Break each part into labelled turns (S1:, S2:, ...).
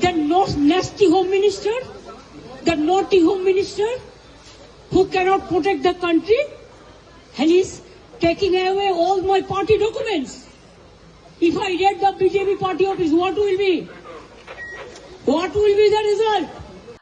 S1: the no- nasty home minister, the naughty home minister who cannot protect the country and is taking away all my party documents. If I get the BJP party office, what will be? What will be the result?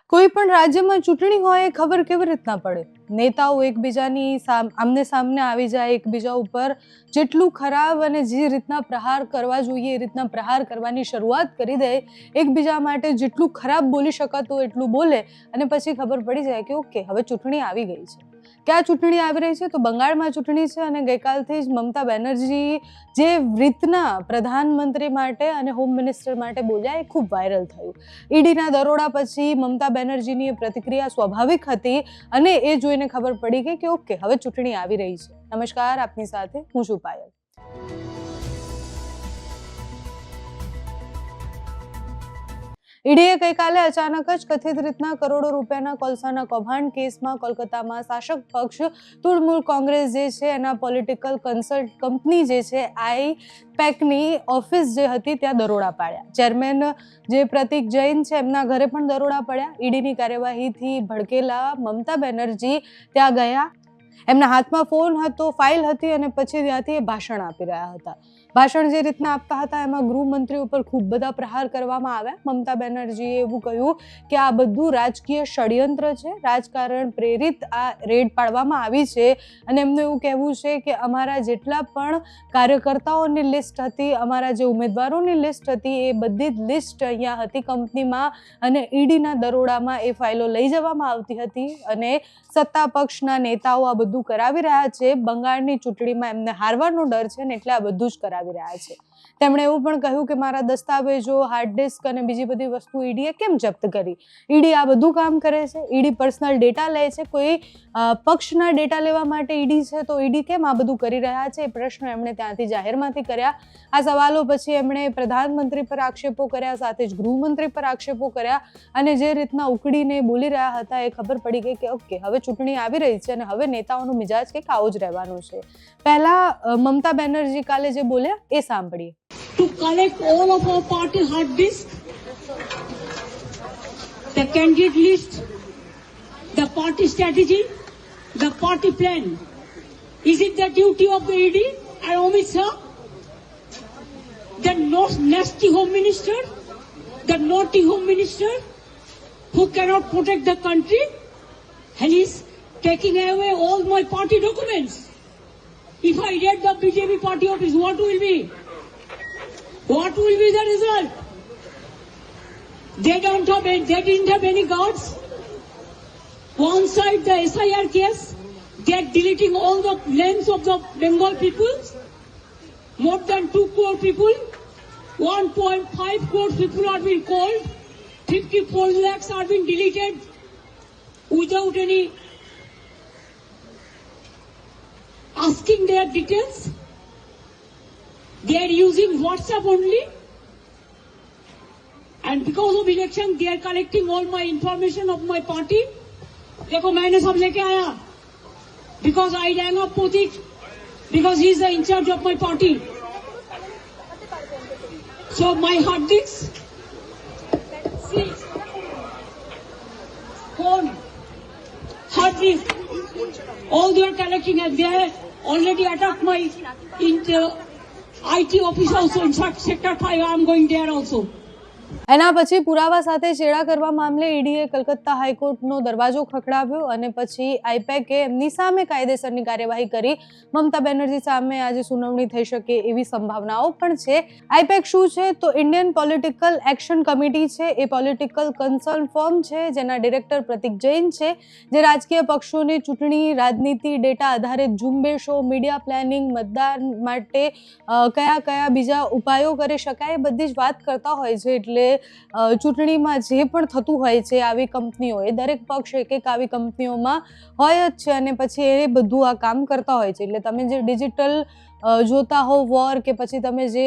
S2: કોઈ પણ રાજ્યમાં ચૂંટણી હોય એ ખબર કેવી રીતના પડે નેતાઓ એકબીજાની આમને સામને આવી જાય એકબીજા ઉપર. જેટલું ખરાબ અને જે રીતના પ્રહાર કરવા જોઈએ, એ રીતના પ્રહાર કરવાની શરૂઆત કરી દે. એકબીજા માટે જેટલું ખરાબ બોલી શકાતું એટલું બોલે. અને પછી ખબર પડી જાય કે ઓકે, હવે ચૂંટણી આવી ગઈ છે. ક્યાં ચૂંટણી આવી રહી છે તો બંગાળમાં ચૂંટણી છે અને ગઈકાલથી જ મમતા બેનર્જી જે રીતના પ્રધાનમંત્રી માટે અને હોમ મિનિસ્ટર માટે બોલ્યા એ ખૂબ વાયરલ થયું. ઈડીના દરોડા પછી મમતા બેનર્જીની પ્રતિક્રિયા સ્વાભાવિક હતી અને એ જોઈને ખબર પડી ગઈ કે ઓકે, હવે ચૂંટણી આવી રહી છે. નમસ્કાર, આપની સાથે હું છું પાયલ. ઈડીએ ગઈકાલે અચાનક જ કથિત રીતના કરોડો રૂપિયાના કોલસાના કૌભાંડ કેસમાં કોલકાતામાં શાસક પક્ષ તૃણમૂલ કોંગ્રેસ જે છે, એના પોલિટિકલ કન્સલ્ટ કંપની જે છે, આઈ પેકની ઓફિસ જે હતી, ત્યાં દરોડા પાડ્યા. ચેરમેન જે પ્રતિક જૈન છે, એમના ઘરે પણ દરોડા પડ્યા. ઈડીની કાર્યવાહીથી ભડકેલા મમતા બેનર્જી ત્યાં ગયા. એમના હાથમાં ફોન હતો, ફાઇલ હતી અને પછી ત્યાંથી એ ભાષણ આપી રહ્યા હતા. ભાષણ જે રીતના આપતા હતા, એમાં ગૃહમંત્રી ઉપર ખૂબ બધા પ્રહાર કરવામાં આવ્યા. મમતા બેનર્જીએ એવું કહ્યું કે આ બધું રાજકીય ષડયંત્ર છે. રાજકારણ પ્રેરિત આ રેડ પાડવામાં આવી છે અને એમનું એવું કહેવું છે કે અમારા જેટલા પણ કાર્યકર્તાઓની લિસ્ટ હતી, અમારા જે ઉમેદવારોની લિસ્ટ હતી, એ બધી જ લિસ્ટ અહીંયા હતી કંપનીમાં અને ઈડીના દરોડામાં એ ફાઇલો લઈ જવામાં આવતી હતી અને સત્તા પક્ષના નેતાઓ આ બધું કરાવી રહ્યા છે. બંગાળની ચૂંટણીમાં એમને હારવાનો ડર છે ને એટલે આ બધું જ કરાવી રહ્યા છે. તેમણે એવું પણ કહ્યું કે મારા દસ્તાવેજો હાર્ડ ડિસ્ક અને બીજી બધી વસ્તુ ઈડીએ કેમ જપ્ત કરી? ઈડી આ બધું કામ કરે છે? ઈડી પર્સનલ ડેટા લે છે? કોઈ પક્ષના ડેટા લેવા માટે ઈડી છે? તો ઈડી કેમ આ બધું કરી રહ્યા છે? એ પ્રશ્ન એમણે ત્યાંથી જાહેરમાંથી કર્યા. આ સવાલો પછી એમણે પ્રધાનમંત્રી પર આક્ષેપો કર્યા, સાથે જ ગૃહમંત્રી પર આક્ષેપો કર્યા અને જે રીતના ઉકળીને બોલી રહ્યા હતા એ ખબર પડી ગઈ કે, ઓકે, હવે ચૂંટણી આવી રહી છે અને હવે નેતાઓનો મિજાજ કંઈક આવો જ રહેવાનો છે. પહેલા મમતા બેનર્જી કાલે જે બોલ્યા, એ સાંભળીએ.
S1: To collect all of our party hard disk, the candidate list, the party strategy, the party plan. Is it the duty of the ED and Amit Shah? The nasty home minister, the naughty home minister who cannot protect the country and is taking away all my party documents. If I get the BJP party office, what will be? What will be the result? They don't have they didn't have any. One side the SIR case, they are deleting all the names of the Bengal people. More than 2 crore people. 1.5 crore people are being called. 54 lakhs are being deleted without any asking their details. They are using WhatsApp only. And because of election, they are collecting all my information of my party. देखो मैंने सब लेके आया because I rang up Potik because he is the in charge of my party. So my hard disk, see, phone, hard disk, all they are collecting and they have already attacked my in IT office also. In fact, sector 5, I am going there also.
S2: એના પછી પુરાવા સાથે છેડા કરવા મામલે ઈડીએ કલકત્તા હાઈકોર્ટનો દરવાજો ખખડાવ્યો અને પછી આઈપેકે એમની સામે કાયદેસરની કાર્યવાહી કરી. મમતા બેનર્જી સામે આજે સુનાવણી થઈ શકે એવી સંભાવનાઓ પણ છે. આઈપેક શું છે? તો ઇન્ડિયન પોલિટિકલ એક્શન કમિટી છે. એ પોલિટિકલ કન્સર્ન ફોર્મ છે, જેના ડિરેક્ટર પ્રતિક જૈન છે, જે રાજકીય પક્ષોની ચૂંટણી, રાજનીતિ, ડેટા આધારિત ઝુંબેશો, મીડિયા પ્લાનિંગ, મતદાન માટે કયા કયા બીજા ઉપાયો કરી શકાય એ બધી જ વાત કરતા હોય છે. એટલે અ, ચૂંટણીમાં જે પણ થતું હોય છે આવી કંપનીઓ એ દરેક પક્ષ એક એક આવી કંપનીઓમાં હોય જ છે અને પછી એ બધું આ કામ કરતા હોય છે. એટલે તમે જે ડિજિટલ જોતા હો વોર કે પછી તમે જે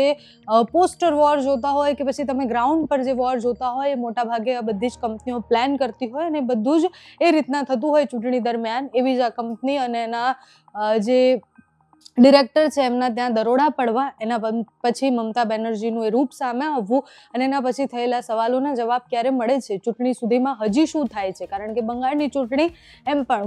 S2: પોસ્ટર વોર જોતા હોય કે પછી તમે ગ્રાઉન્ડ પર જે વોર જોતા હોય એ મોટા ભાગે આ બધી જ કંપનીઓ પ્લાન કરતી હોય અને બધું જ એ રીતના થતું હોય ચૂંટણી દરમિયાન એવી જ આ કંપની અને એના જે ડિરેક્ટર છે એમના ત્યાં દરોડા પડવા, એના પછી મમતા બેનર્જીનું એ રૂપ સામે આવવું અને એના પછી થયેલા સવાલોના જવાબ ક્યારે મળે છે? ચૂંટણી સુધીમાં હજી શું થાય છે? કારણ કે બંગાળની ચૂંટણી એમ પણ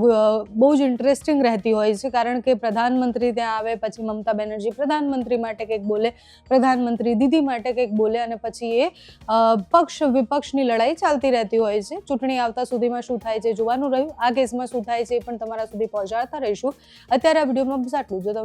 S2: બહુ જ ઇન્ટરેસ્ટિંગ રહેતી હોય છે. કારણ કે પ્રધાનમંત્રી ત્યાં આવે, પછી મમતા બેનર્જી પ્રધાનમંત્રી માટે કંઈક બોલે, પ્રધાનમંત્રી દીદી માટે કંઈક બોલે અને પછી એ પક્ષ, વિપક્ષની લડાઈ ચાલતી રહેતી હોય છે. ચૂંટણી આવતા સુધીમાં શું થાય છે? જોવાનું રહ્યું. આ કેસમાં શું થાય છે એ પણ તમારા સુધી પહોંચાડતા રહીશું. અત્યારે આ વિડીયોમાં બસ આટલું જો. તમે